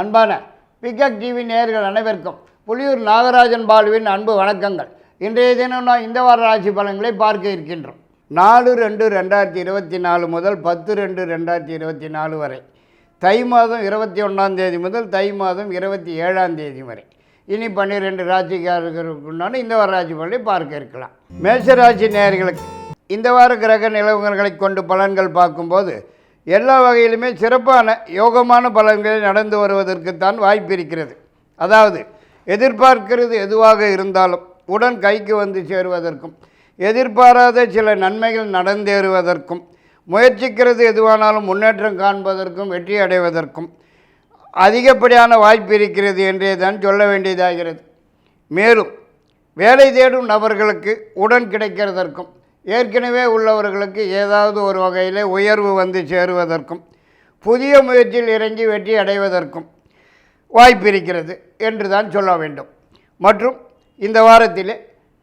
அன்பான பிகக் டிவி நேயர்கள் அனைவருக்கும் புலியூர் நாகராஜன் பாலுவின் அன்பு வணக்கங்கள். இன்றைய தினம் நான் இந்த வார ராசி பலன்களை பார்க்க இருக்கின்றோம். நாலு ரெண்டு ரெண்டாயிரத்தி இருபத்தி நாலு முதல் பத்து ரெண்டு ரெண்டாயிரத்தி இருபத்தி நாலு வரை. தை மாதம் இருபத்தி ஒன்றாம் தேதி முதல் தை மாதம் இருபத்தி ஏழாம் தேதி வரை. இனி பன்னிரெண்டு ராசிக்காரர்களுக்குண்டான இந்த வார ராசி பலனை பார்க்க இருக்கலாம். மேஷராசி நேயர்களுக்கு இந்த வார கிரக நிலவரங்களை கொண்டு பலன்கள் பார்க்கும்போது எல்லா வகையிலுமே சிறப்பான யோகமான பலன்கள் நடந்து வருவதற்குத்தான் வாய்ப்பு இருக்கிறது. அதாவது எதிர்பார்க்கிறது எதுவாக இருந்தாலும் உடன் கைக்கு வந்து சேருவதற்கும் எதிர்பாராத சில நன்மைகள் நடந்தேறுவதற்கும் முயற்சிக்கிறது எதுவானாலும் முன்னேற்றம் காண்பதற்கும் வெற்றி அடைவதற்கும் அதிகப்படியான வாய்ப்பு இருக்கிறது என்றே தான் சொல்ல வேண்டியதாகிறது. மேலும் வேலை தேடும் நபர்களுக்கு உடன் கிடைக்கிறதற்கும் ஏற்கனவே உள்ளவர்களுக்கு ஏதாவது ஒரு வகையில் உயர்வு வந்து சேருவதற்கும் புதிய முயற்சியில் இறங்கி வெற்றி அடைவதற்கும் வாய்ப்பு இருக்கிறது என்று தான் சொல்ல வேண்டும். மற்றும் இந்த வாரத்தில்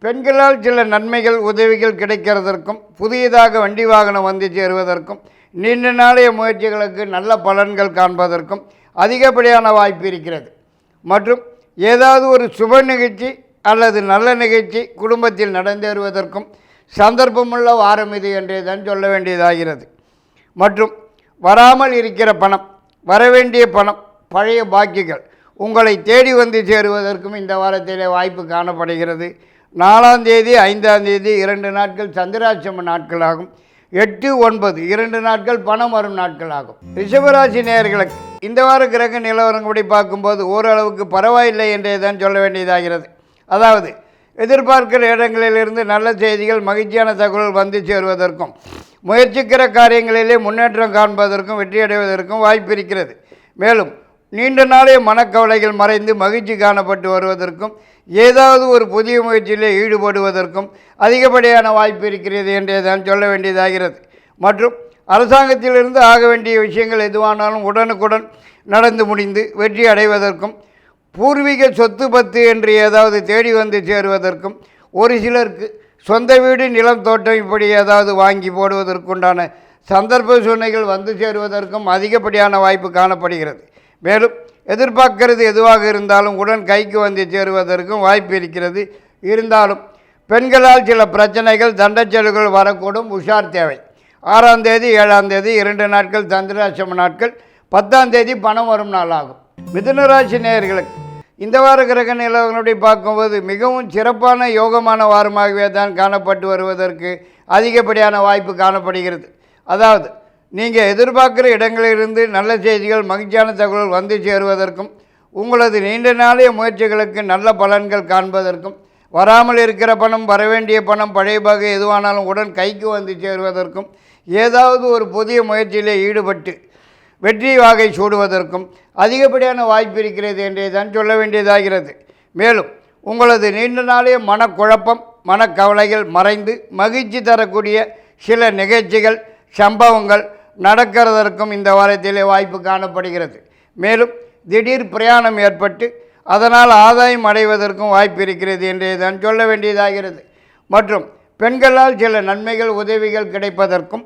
பெண்களால் சில நன்மைகள் உதவிகள் கிடைக்கிறதற்கும் புதியதாக வண்டி வாகனம் வந்து சேருவதற்கும் நீண்ட நாளைய முயற்சிகளுக்கு நல்ல பலன்கள் காண்பதற்கும் அதிகப்படியான வாய்ப்பு இருக்கிறது. மற்றும் ஏதாவது ஒரு சுப நிகழ்ச்சி அல்லது நல்ல நிகழ்ச்சி குடும்பத்தில் நடந்தேறுவதற்கும் சந்தர்ப்பமுள்ள வாரம் இது என்றே தான் சொல்ல வேண்டியதாகிறது. மற்றும் வராமல் இருக்கிற பணம் வரவேண்டிய பணம் பழைய பாக்கிகள் உங்களை தேடி வந்து சேருவதற்கும் இந்த வாரத்திலே வாய்ப்பு காணப்படுகிறது. நாலாம் தேதி ஐந்தாம் தேதி இரண்டு நாட்கள் சந்திராட்சம நாட்களாகும். எட்டு ஒன்பது இரண்டு நாட்கள் பணம் வரும் நாட்களாகும். ரிஷபராசி நேயர்களுக்கு இந்த வார கிரக நிலவரங்களை பார்க்கும்போது ஓரளவுக்கு பரவாயில்லை என்றே தான் சொல்ல வேண்டியதாகிறது. அதாவது எதிர்பார்க்கிற இடங்களிலிருந்து நல்ல செய்திகள் மகிழ்ச்சியான தகவல் வந்து சேருவதற்கும் முயற்சிக்கிற காரியங்களிலே முன்னேற்றம் காண்பதற்கும் வெற்றியடைவதற்கும் வாய்ப்பு இருக்கிறது. மேலும் நீண்ட நாளே மனக்கவலைகள் மறைந்து மகிழ்ச்சி காணப்பட்டு வருவதற்கும் ஏதாவது ஒரு புதிய முயற்சியிலே ஈடுபடுவதற்கும் அதிகப்படியான வாய்ப்பு இருக்கிறது என்றே தான் சொல்ல வேண்டியதாகிறது. மற்றும் அரசாங்கத்திலிருந்து ஆக வேண்டிய விஷயங்கள் எதுவானாலும் உடனுக்குடன் நடந்து முடிந்து வெற்றி அடைவதற்கும் பூர்வீக சொத்து பத்து என்று ஏதாவது தேடி வந்து சேருவதற்கும் ஒரு சிலருக்கு சொந்த வீடு நிலம் தோட்டம் இப்படி ஏதாவது வாங்கி போடுவதற்குண்டான சந்தர்ப்ப சூழ்நிலைகள் வந்து சேருவதற்கும் அதிகப்படியான வாய்ப்பு காணப்படுகிறது. மேலும் எதிர்பார்க்கிறது எதுவாக இருந்தாலும் உடன் கைக்கு வந்து சேருவதற்கும் வாய்ப்பு இருக்கிறது. இருந்தாலும் பெண்களால் சில பிரச்சனைகள் தண்டச்செயல்கள் வரக்கூடும் உஷார் தேவை. ஆறாம் தேதி ஏழாம் தேதி இரண்டு நாட்கள் சந்திராசிரம நாட்கள் பத்தாம் தேதி பணம் வரும் நாளாகும். மிதுனராசி நேயர்களுக்கு இந்த வார கிரக நிலவரங்களை பார்க்கும்போது மிகவும் சிறப்பான யோகமான வாரமாகவே தான் காணப்பட்டு வருவதற்கு அதிகப்படியான வாய்ப்பு காணப்படுகிறது. அதாவது நீங்கள் எதிர்பார்க்குற இடங்களிலிருந்து நல்ல செய்திகள் மகிழ்ச்சியான தகவல் வந்து சேருவதற்கும் உங்களது நீண்ட நாளைய முயற்சிகளுக்கு நல்ல பலன்கள் காண்பதற்கும் வராமல் இருக்கிற பணம் வரவேண்டிய பணம் பழைய வகை எதுவானாலும் உடன் கைக்கு வந்து சேருவதற்கும் ஏதாவது ஒரு புதிய முயற்சியிலே ஈடுபட்டு வெற்றி வாகை சூடுவதற்கும் அதிகப்படியான வாய்ப்பு இருக்கிறது என்றே தான் சொல்ல வேண்டியதாகிறது. மேலும் உங்களது நீண்ட நாளைய மனக்குழப்பம் மனக்கவலைகள் மறைந்து மகிழ்ச்சி தரக்கூடிய சில நிகழ்ச்சிகள் சம்பவங்கள் நடக்கிறதற்கும் இந்த வாரத்திலே வாய்ப்பு காணப்படுகிறது. மேலும் திடீர் பிரயாணம் ஏற்பட்டு அதனால் ஆதாயம் அடைவதற்கும் வாய்ப்பு இருக்கிறது என்றே தான் சொல்ல வேண்டியதாகிறது. மற்றும் பெண்களால் சில நன்மைகள் உதவிகள் கிடைப்பதற்கும்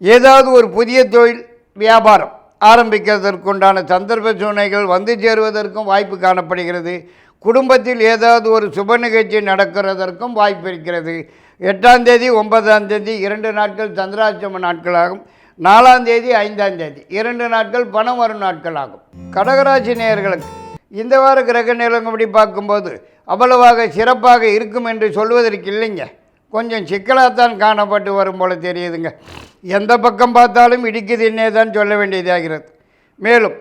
ஏதாவது ஒரு புதிய தொழில் வியாபாரம் ஆரம்பிக்கிறதற்குண்டான சந்தர்ப்ப சூழ்நிலைகள் வந்து சேருவதற்கும் வாய்ப்பு காணப்படுகிறது. குடும்பத்தில் ஏதாவது ஒரு சுப நிகழ்ச்சி நடக்கிறதற்கும் வாய்ப்பு இருக்கிறது. எட்டாம் தேதி ஒன்பதாம் தேதி இரண்டு நாட்கள் சந்திராட்சம நாட்களாகும். நாலாம் தேதி ஐந்தாம் தேதி. இரண்டு நாட்கள் பணம் வரும் நாட்களாகும். கடகராசி நேயர்களுக்கு இந்த வார கிரக நிலங்கப்படி பார்க்கும்போது அவ்வளவாக சிறப்பாக இருக்கும் என்று சொல்வதற்கு இல்லைங்க. கொஞ்சம் சிக்கலாகத்தான் காணப்பட்டு வரும் போல தெரியுதுங்க. எந்த பக்கம் பார்த்தாலும் இடிக்குதுன்னே தான் சொல்ல வேண்டியதாகிறது மேலும்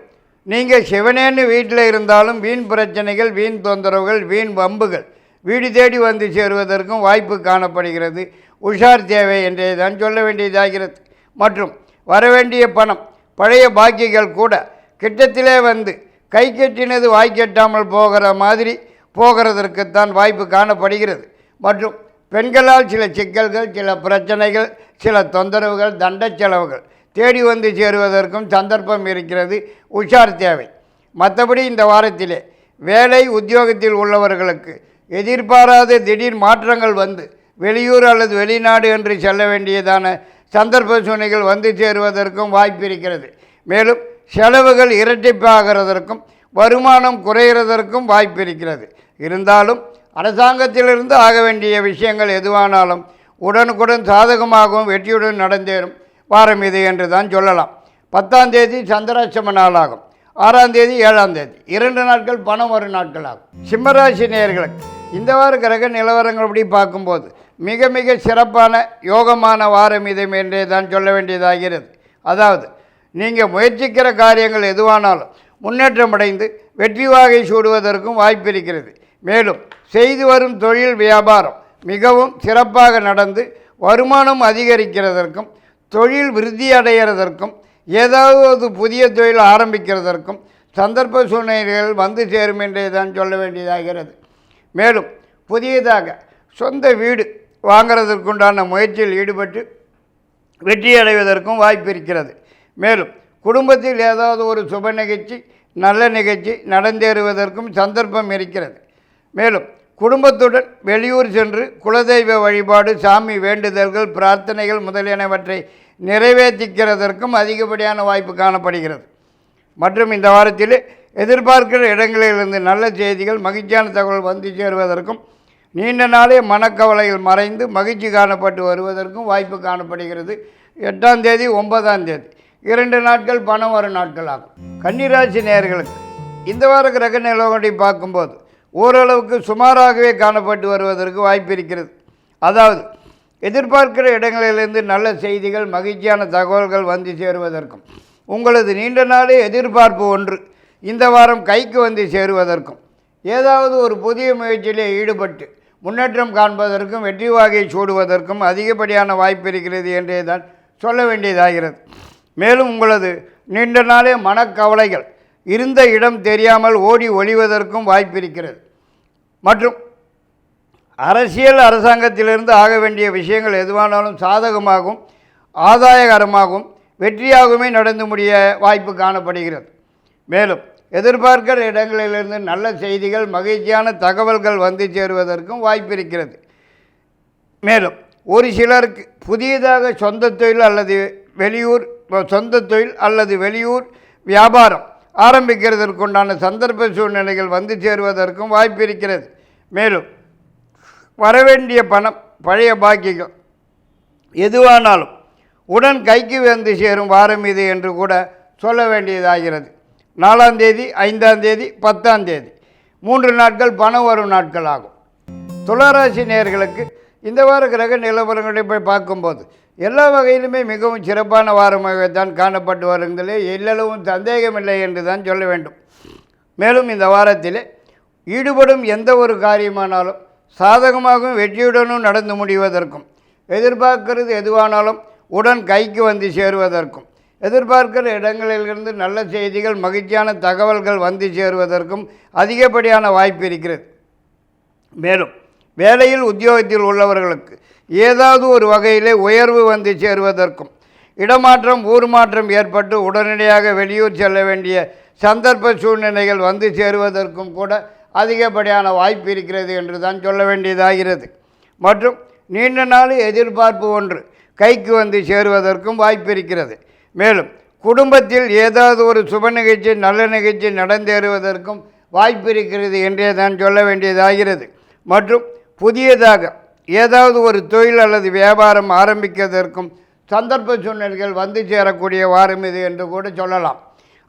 நீங்கள் சிவனேன்னு வீட்டில் இருந்தாலும் வீண் பிரச்சனைகள் வீண் தொந்தரவுகள் வீண் வம்புகள் வீடு தேடி வந்து சேருவதற்கும் வாய்ப்பு காணப்படுகிறது. உஷார் தேவை என்றே தான் சொல்ல வேண்டியதாகிறது மற்றும் வரவேண்டிய பணம் பழைய பாக்கிகள் கூட கிட்டத்திலே வந்து கை கட்டினது வாய் கட்டாமல் போகிற மாதிரி போகிறதற்குத்தான் வாய்ப்பு காணப்படுகிறது. மற்றும் பெண்களால் சில சிக்கல்கள் சில பிரச்சனைகள் சில தொந்தரவுகள் தண்ட செலவுகள் தேடி வந்து சேருவதற்கும் சந்தர்ப்பம் இருக்கிறது. உஷார் தேவை. மற்றபடி இந்த வாரத்திலே வேலை உத்தியோகத்தில் உள்ளவர்களுக்கு எதிர்பாராத திடீர் மாற்றங்கள் வந்து வெளியூர் அல்லது வெளிநாடு என்று செல்ல வேண்டியதான சந்தர்ப்ப சூழ்நிலைகள் வந்து சேருவதற்கும் வாய்ப்பு இருக்கிறது. மேலும் செலவுகள் இரட்டிப்பாகிறதற்கும் வருமானம் குறைகிறதற்கும் வாய்ப்பு இருக்கிறது. இருந்தாலும் அரசாங்கத்திலிருந்து ஆக வேண்டிய விஷயங்கள் எதுவானாலும் உடனுக்குடன் சாதகமாகவும் வெற்றியுடன் நடந்தேறும் வாரம் இது என்று தான் சொல்லலாம். பத்தாம் தேதி சந்திராட்சம நாளாகும். ஆறாம் தேதி ஏழாம் தேதி. இரண்டு நாட்கள் பணம் வரும் நாட்கள் ஆகும். சிம்மராசி நேர்களுக்கு இந்த வார கிரக நிலவரங்கள் அப்படி பார்க்கும்போது மிக மிக சிறப்பான யோகமான வாரம் இது என்றே தான் சொல்ல வேண்டியதாகிறது. அதாவது நீங்கள் முயற்சிக்கிற காரியங்கள் எதுவானாலும் முன்னேற்றம் அடைந்து வெற்றி வாகை சூடுவதற்கும் வாய்ப்பு இருக்கிறது. மேலும் செய்து வரும் தொழில் வியாபாரம் மிகவும் சிறப்பாக நடந்து வருமானம் அதிகரிக்கிறதற்கும் தொழில் விருத்தி அடைகிறதற்கும் ஏதாவது புதிய தொழில் ஆரம்பிக்கிறதற்கும் சந்தர்ப்ப சூழ்நிலைகள் வந்து சேரும் என்றே தான் சொல்ல வேண்டியதாகிறது. மேலும் புதியதாக சொந்த வீடு வாங்கிறதற்குண்டான முயற்சியில் ஈடுபட்டு வெற்றியடைவதற்கும் வாய்ப்பு இருக்கிறது. மேலும் குடும்பத்தில் ஏதாவது ஒரு சுப நிகழ்ச்சி நல்ல நிகழ்ச்சி நடந்தேறுவதற்கும் சந்தர்ப்பம் இருக்கிறது. மேலும் குடும்பத்துடன் வெளியூர் சென்று குலதெய்வ வழிபாடு சாமி வேண்டுதல்கள் பிரார்த்தனைகள் முதலியனவற்றை நிறைவேற்றிக்கிறதற்கும் அதிகப்படியான வாய்ப்பு காணப்படுகிறது. மற்றும் இந்த வாரத்தில் எதிர்பார்க்கிற இடங்களிலிருந்து நல்ல செய்திகள் மகிழ்ச்சியான தகவல் வந்து சேருவதற்கும் நீண்ட நாளே மனக்கவலைகள் மறைந்து மகிழ்ச்சி காணப்பட்டு வருவதற்கும் வாய்ப்பு காணப்படுகிறது. எட்டாம் தேதி ஒன்பதாம் தேதி. இரண்டு நாட்கள் பணம் வரும் நாட்கள் ஆகும் கன்னிராசி நேர்களுக்கு இந்த வார கிரக நிலவரப்படி பார்க்கும்போது ஓரளவுக்கு சுமாராகவே காணப்பட்டு வருவதற்கு வாய்ப்பு இருக்கிறது. அதாவது எதிர்பார்க்கிற இடங்களிலிருந்து நல்ல செய்திகள் மகிழ்ச்சியான தகவல்கள் வந்து சேருவதற்கும் உங்களது நீண்ட நாளே எதிர்பார்ப்பு ஒன்று இந்த வாரம் கைக்கு வந்து சேருவதற்கும் ஏதாவது ஒரு புதிய முயற்சியிலே ஈடுபட்டு முன்னேற்றம் காண்பதற்கும் வெற்றி வாகை சூடுவதற்கும் அதிகப்படியான வாய்ப்பு இருக்கிறது என்றே தான் சொல்ல வேண்டியதாகிறது. மேலும் உங்களது நீண்ட நாளே மனக்கவலைகள் இருந்த இடம் தெரியாமல் ஓடி ஒளிவதற்கும் வாய்ப்பிருக்கிறது. மற்றும் அரசியல் அரசாங்கத்திலிருந்து ஆக வேண்டிய விஷயங்கள் எதுவானாலும் சாதகமாகவும் ஆதாயகரமாகவும் வெற்றியாகவுமே நடந்து முடிய வாய்ப்பு காணப்படுகிறது. மேலும் எதிர்பார்க்கிற இடங்களிலிருந்து நல்ல செய்திகள் மகிழ்ச்சியான தகவல்கள் வந்து சேருவதற்கும் வாய்ப்பு இருக்கிறது மேலும் ஒரு சிலருக்கு புதியதாக சொந்த தொழில் அல்லது வெளியூர் சொந்த தொழில் அல்லது வெளியூர் வியாபாரம் ஆரம்பிக்கிறதற்குண்டான சந்தர்ப்ப சூழ்நிலைகள் வந்து சேருவதற்கும் வாய்ப்பு இருக்கிறது. மேலும் வரவேண்டிய பணம் பழைய பாக்கிகள் எதுவானாலும் உடன் கைக்கு வந்து சேரும் வாரம் இது என்று கூட சொல்ல வேண்டியதாகிறது. நாலாம் தேதி ஐந்தாம் தேதி பத்தாம் தேதி. மூன்று நாட்கள் பணம் வரும் நாட்கள் ஆகும். துளாராசி நேர்களுக்கு இந்த வார கிரக நிலவரங்களை போய் பார்க்கும்போது எல்லா வகையிலுமே மிகவும் சிறப்பான வாரமாகத்தான் காணப்பட்டு வருவதிலே எல்லளவும் சந்தேகமில்லை என்று தான் சொல்ல வேண்டும். மேலும் இந்த வாரத்தில் ஈடுபடும் எந்த ஒரு காரியமானாலும் சாதகமாகவும் வெற்றியுடனும் நடந்து முடிவதற்கும் எதிர்பார்க்கிறது எதுவானாலும் உடன் கைக்கு வந்து சேருவதற்கும் எதிர்பார்க்கிற இடங்களிலிருந்து நல்ல செய்திகள் மகிழ்ச்சியான தகவல்கள் வந்து சேருவதற்கும் அதிகப்படியான வாய்ப்பு இருக்கிறது. மேலும் வேலையில் உத்தியோகத்தில் உள்ளவர்களுக்கு ஏதாவது ஒரு வகையிலே உயர்வு வந்து சேருவதற்கும் இடமாற்றம் ஊர் மாற்றம் ஏற்பட்டு உடனடியாக வெளியூர் செல்ல வேண்டிய சந்தர்ப்ப சூழ்நிலைகள் வந்து சேருவதற்கும் கூட அதிகப்படியான வாய்ப்பு இருக்கிறது என்று தான் சொல்ல வேண்டியதாகிறது. மற்றும் நீண்ட நாள் எதிர்பார்ப்பு ஒன்று கைக்கு வந்து சேருவதற்கும் வாய்ப்பு இருக்கிறது. மேலும் குடும்பத்தில் ஏதாவது ஒரு சுப நிகழ்ச்சி நல்ல நிகழ்ச்சி நடந்தேறுவதற்கும் வாய்ப்பு இருக்கிறது என்றே தான் சொல்ல வேண்டியதாகிறது. மற்றும் புதியதாக ஏதாவது ஒரு தொழில் அல்லது வியாபாரம் ஆரம்பிக்கிறதற்கும் சந்தர்ப்ப சூழ்நிலைகள் வந்து சேரக்கூடிய வாரம் இது என்று கூட சொல்லலாம்.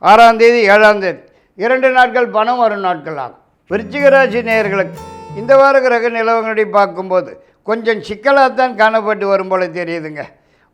ஆறாம் தேதி ஏழாம் தேதி. இரண்டு நாட்கள் பணம் வரும் நாட்கள் ஆகும். விருச்சிகராசி நேயர்களுக்கு இந்த வார கிரக நிலவங்களை பார்க்கும்போது கொஞ்சம் சிக்கலாகத்தான் காணப்பட்டு வரும் போல தெரியுதுங்க.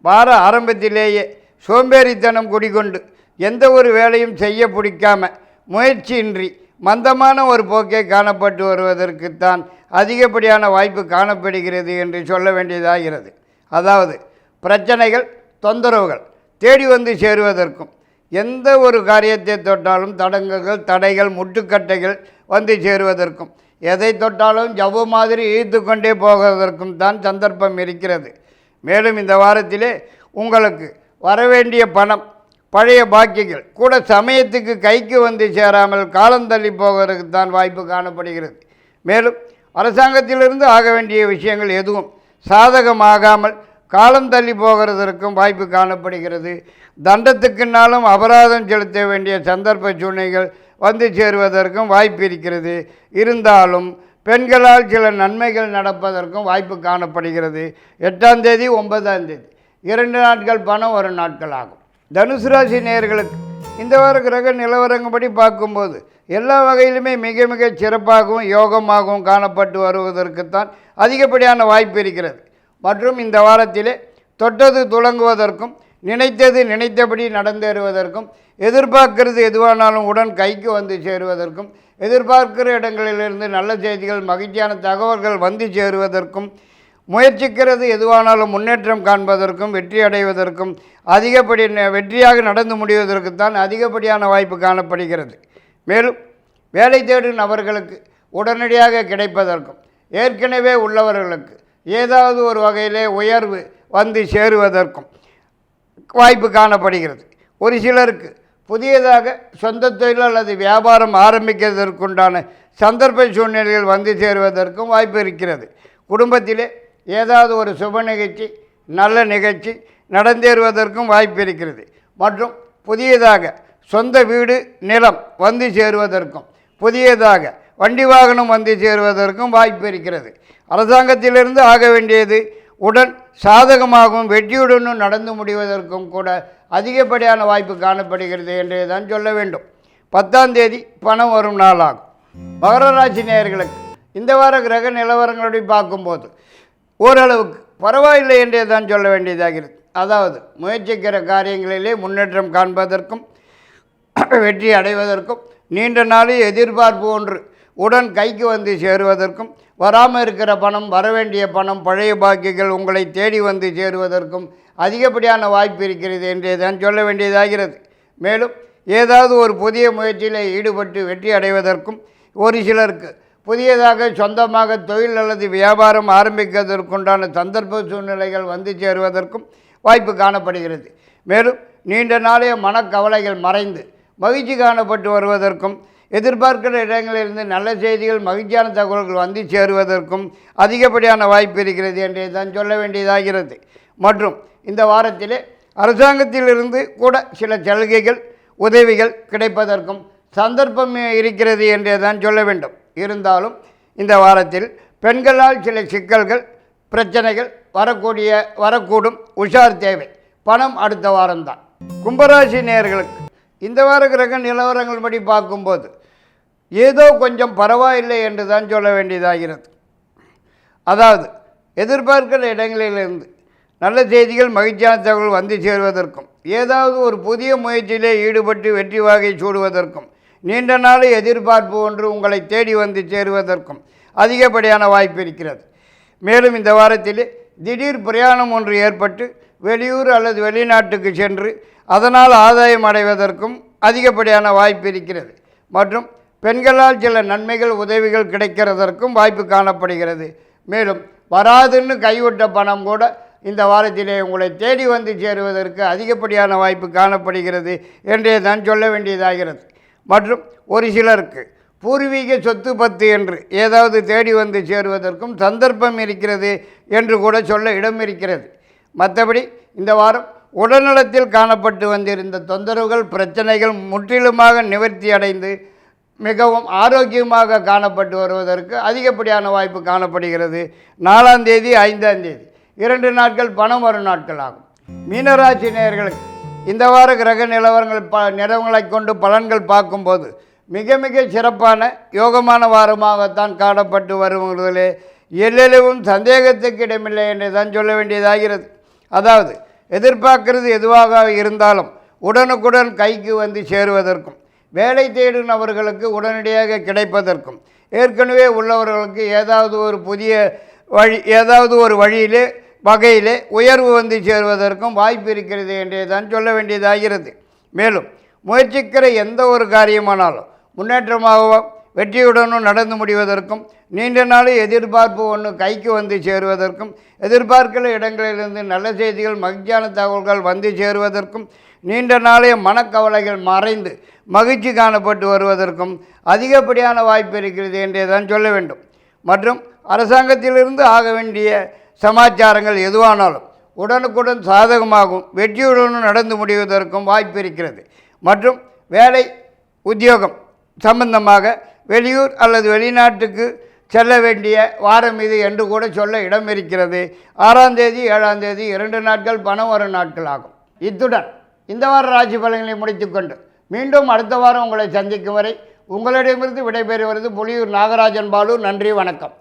வார ஆரம்பத்திலேயே சோம்பேறித்தனம் குடிகொண்டு எந்த ஒரு வேலையும் செய்ய பிடிக்காம முயற்சியின்றி மந்தமான ஒரு போக்கே காணப்பட்டு வருவதற்குத்தான் அதிகப்படியான வாய்ப்பு காணப்படுகிறது என்று சொல்ல வேண்டியதாகிறது. அதாவது பிரச்சனைகள் தொந்தரவுகள் தேடி வந்து சேருவதற்கும் எந்த ஒரு காரியத்தை தொட்டாலும் தடங்குகள் தடைகள் முட்டுக்கட்டைகள் வந்து சேருவதற்கும் எதை தொட்டாலும் ஜவ்வு மாதிரி இழுத்து கொண்டே போவதற்கும் தான் சந்தர்ப்பம் இருக்கிறது. மேலும் இந்த வாரத்திலே உங்களுக்கு வரவேண்டிய பணம் பழைய பாக்கிகள் கூட சமயத்துக்கு கைக்கு வந்து சேராமல் காலந்தள்ளி போவதற்கு தான் வாய்ப்பு காணப்படுகிறது. மேலும் அரசாங்கத்திலிருந்து ஆக வேண்டிய விஷயங்கள் எதுவும் சாதகமாகாமல் காலம் தள்ளி போகிறதற்கும் வாய்ப்பு காணப்படுகிறது. தண்டத்துக்குன்னாலும் அபராதம் செலுத்த வேண்டிய சந்தர்ப்ப சூழ்நிலைகள் வந்து சேருவதற்கும் வாய்ப்பு இருக்கிறது. இருந்தாலும் பெண்களால் சில நன்மைகள் நடப்பதற்கும் வாய்ப்பு காணப்படுகிறது. எட்டாம் தேதி ஒன்பதாம் தேதி. இரண்டு நாட்கள் பணம் ஒரு நாட்கள் ஆகும். தனுசு ராசி நேர்களுக்கு இந்த வார கிரக நிலவரங்கப்படி பார்க்கும்போது எல்லா வகையிலுமே மிக மிக சிறப்பாகவும் யோகமாகவும் காணப்பட்டு வருவதற்குத்தான் அதிகப்படியான வாய்ப்பு இருக்கிறது. மற்றும் இந்த வாரத்திலே தொட்டது துளங்குவதற்கும் நினைத்தது நினைத்தபடி நடந்தேறுவதற்கும் எதிர்பார்க்கிறது எதுவானாலும் உடன் கைக்கு வந்து சேருவதற்கும் எதிர்பார்க்கிற இடங்களிலிருந்து நல்ல செய்திகள் மகிழ்ச்சியான தகவல்கள் வந்து சேருவதற்கும் முயற்சிக்கிறது எதுவானாலும் முன்னேற்றம் காண்பதற்கும் வெற்றி அடைவதற்கும் அதிகப்படி வெற்றியாக நடந்து முடிவதற்குத்தான் அதிகப்படியான வாய்ப்பு காணப்படுகிறது. மேலும் வேலை தேடும் நபர்களுக்கு உடனடியாக கிடைப்பதற்கும் ஏற்கனவே உள்ளவர்களுக்கு ஏதாவது ஒரு வகையிலே உயர்வு வந்து சேருவதற்கும் வாய்ப்பு காணப்படுகிறது. ஒரு சிலருக்கு புதியதாக சொந்த தொழில் அல்லது வியாபாரம் ஆரம்பிக்கிறதற்குண்டான சந்தர்ப்ப சூழ்நிலைகள் வந்து சேருவதற்கும் வாய்ப்பு இருக்கிறது. குடும்பத்திலே ஏதாவது ஒரு சுப நிகழ்ச்சி நல்ல நிகழ்ச்சி நடந்தேறுவதற்கும் வாய்ப்பு இருக்கிறது. மற்றும் புதியதாக சொந்த வீடு நிலம் வந்து சேருவதற்கும் புதியதாக வண்டி வாகனம் வந்து சேருவதற்கும் வாய்ப்பு இருக்கிறது. அரசாங்கத்திலிருந்து ஆக வேண்டியது உடன் சாதகமாகவும் வெற்றியுடனும் நடந்து முடிவதற்கும் கூட அதிகப்படியான வாய்ப்பு காணப்படுகிறது என்றே தான் சொல்ல வேண்டும். பத்தாம் தேதி பணம் வரும் நாளாகும். மகர ராசி நேயர்களுக்கு இந்த வார கிரக நிலவரங்களை பார்க்கும்போது ஓரளவுக்கு பரவாயில்லை என்றே தான் சொல்ல வேண்டியதாகிறது. அதாவது முயற்சிக்கிற காரியங்களிலே முன்னேற்றம் காண்பதற்கும் வெற்றி அடைவதற்கும் நீண்ட நாளில் எதிர்பார்ப்பு ஒன்று உடன் கைக்கு வந்து சேருவதற்கும் வராமல் இருக்கிற பணம் வரவேண்டிய பணம் பழைய பாக்கிகள் உங்களை தேடி வந்து சேருவதற்கும் அதிகப்படியான வாய்ப்பு இருக்கிறது என்றே தான் சொல்ல வேண்டியதாகிறது. மேலும் ஏதாவது ஒரு புதிய முயற்சியில் ஈடுபட்டு வெற்றி அடைவதற்கும் ஒரு சிலருக்கு புதியதாக சொந்தமாக தொழில் அல்லது வியாபாரம் ஆரம்பிக்கிறதற்குண்டான சந்தர்ப்ப சூழ்நிலைகள் வந்து சேருவதற்கும் வாய்ப்பு காணப்படுகிறது. மேலும் நீண்ட நாளைய மனக்கவலைகள் மறைந்து மகிழ்ச்சி காணப்பட்டு வருவதற்கும் எதிர்பார்க்கிற இடங்களிலிருந்து நல்ல செய்திகள் மகிழ்ச்சியான தகவல்கள் வந்து சேருவதற்கும் அதிகப்படியான வாய்ப்பு இருக்கிறது என்றே தான் சொல்ல வேண்டியதாகிறது. மற்றும் இந்த வாரத்திலே அரசாங்கத்திலிருந்து கூட சில சலுகைகள் உதவிகள் கிடைப்பதற்கும் சந்தர்ப்பம் இருக்கிறது என்றே தான் சொல்ல வேண்டும். இருந்தாலும் இந்த வாரத்தில் பெண்களால் சில சிக்கல்கள் பிரச்சனைகள் வரக்கூடிய வரக்கூடும். உஷார் தேவை. பணம் அடுத்த வாரம்தான். கும்பராசி நேர்களுக்கு இந்த வார கிரக நிலவரங்கள் படி பார்க்கும்போது ஏதோ கொஞ்சம் பரவாயில்லை என்று தான் சொல்ல வேண்டியதாகிறது. அதாவது எதிர்பார்க்கிற இடங்களிலிருந்து நல்ல செய்திகள் மகிழ்ச்சியான தகவல் வந்து சேருவதற்கும் ஏதாவது ஒரு புதிய முயற்சியிலே ஈடுபட்டு வெற்றி வாகை சூடுவதற்கும் நீண்ட நாள் எதிர்பார்ப்பு ஒன்று உங்களை தேடி வந்து சேருவதற்கும் அதிகப்படியான வாய்ப்பு இருக்கிறது. மேலும் இந்த வாரத்தில் திடீர் பிரயாணம் ஒன்று ஏற்பட்டு வெளியூர் அல்லது வெளிநாட்டுக்கு சென்று அதனால் ஆதாயம் அடைவதற்கும் அதிகப்படியான வாய்ப்பு இருக்கிறது. மற்றும் பெண்களால் சில நன்மைகள் உதவிகள் கிடைக்கிறதற்கும் வாய்ப்பு காணப்படுகிறது. மேலும் வராதுன்னு கைவிட்ட பணம் கூட இந்த வாரத்திலே உங்களை தேடி வந்து சேருவதற்கு அதிகப்படியான வாய்ப்பு காணப்படுகிறது என்றே தான் சொல்ல வேண்டியதாகிறது. மற்றும் ஒரு சிலருக்கு பூர்வீக சொத்து பத்து என்று ஏதாவது தேடி வந்து சேருவதற்கும் சந்தர்ப்பம் இருக்கிறது என்று கூட சொல்ல இடம் இருக்கிறது. மற்றபடி இந்த வாரம் உடல்நலத்தில் காணப்பட்டு வந்திருந்த தொந்தரவுகள் பிரச்சனைகள் முற்றிலுமாக நிவர்த்தி அடைந்து மிகவும் ஆரோக்கியமாக காணப்பட்டு வருவதற்கு அதிகப்படியான வாய்ப்பு காணப்படுகிறது. நாலாம் தேதி ஐந்தாம் தேதி. இரண்டு நாட்கள் பணம் வரும் நாட்கள் ஆகும். மீனராசி நேயர்களுக்கு இந்த வார கிரக நிலவரங்கள் ப நிலவங்களை கொண்டு பலன்கள் பார்க்கும்போது மிக மிக சிறப்பான யோகமான வாரமாகத்தான் காணப்பட்டு வருவதிலே. எல்லளவும் சந்தேகத்துக்கு இடமில்லை என்று தான் சொல்ல வேண்டியதாகிறது. அதாவது எதிர்பார்க்கிறது எதுவாக இருந்தாலும் உடனுக்குடன் கைக்கு வந்து சேருவதற்கும் வேலை தேடும் அவர்களுக்கு உடனடியாக கிடைப்பதற்கும் ஏற்கனவே உள்ளவர்களுக்கு ஏதாவது ஒரு புதிய வழி ஏதாவது ஒரு வழியிலே வகையிலே உயர்வு வந்து சேருவதற்கும் வாய்ப்பு இருக்கிறது என்றே தான் சொல்ல வேண்டியதாகிறது. மேலும் முயற்சிக்கிற எந்த ஒரு காரியமானாலும் முன்னேற்றமாகவும் வெற்றியுடனும் நடந்து முடிவதற்கும் நீண்ட நாள் எதிர்பார்ப்பு ஒன்று கைக்கு வந்து சேருவதற்கும் எதிர்பார்க்கிற இடங்களிலிருந்து நல்ல செய்திகள் மகிழ்ச்சியான தகவல்கள் வந்து சேருவதற்கும் நீண்ட நாளைய மனக்கவலைகள் மறைந்து மகிழ்ச்சி காணப்பட்டு வருவதற்கும் அதிகப்படியான வாய்ப்பு இருக்கிறது என்றே தான் சொல்ல வேண்டும். மற்றும் அரசாங்கத்திலிருந்து ஆக வேண்டிய சமாச்சாரங்கள் எதுவானாலும் உடனுக்குடன் சாதகமாகவும் வெற்றியுடனும் நடந்து முடிவதற்கும் வாய்ப்பு இருக்கிறது. மற்றும் வேலை உத்தியோகம் சம்பந்தமாக வெளியூர் அல்லது வெளிநாட்டுக்கு செல்ல வேண்டிய வாரம் இது என்று கூட சொல்ல இடம் இருக்கிறது. ஆறாம் தேதி ஏழாம் தேதி இரண்டு நாட்கள் பணம் வரும் நாட்கள் ஆகும். இத்துடன் இந்த வார ராசி பலன்களை முடித்துக்கொண்டு மீண்டும் அடுத்த வாரம் உங்களை சந்திக்கும் வரை உங்களிடமிருந்து விடைபெறுவது புலியூர் நாகராஜன் பாலு. நன்றி வணக்கம்.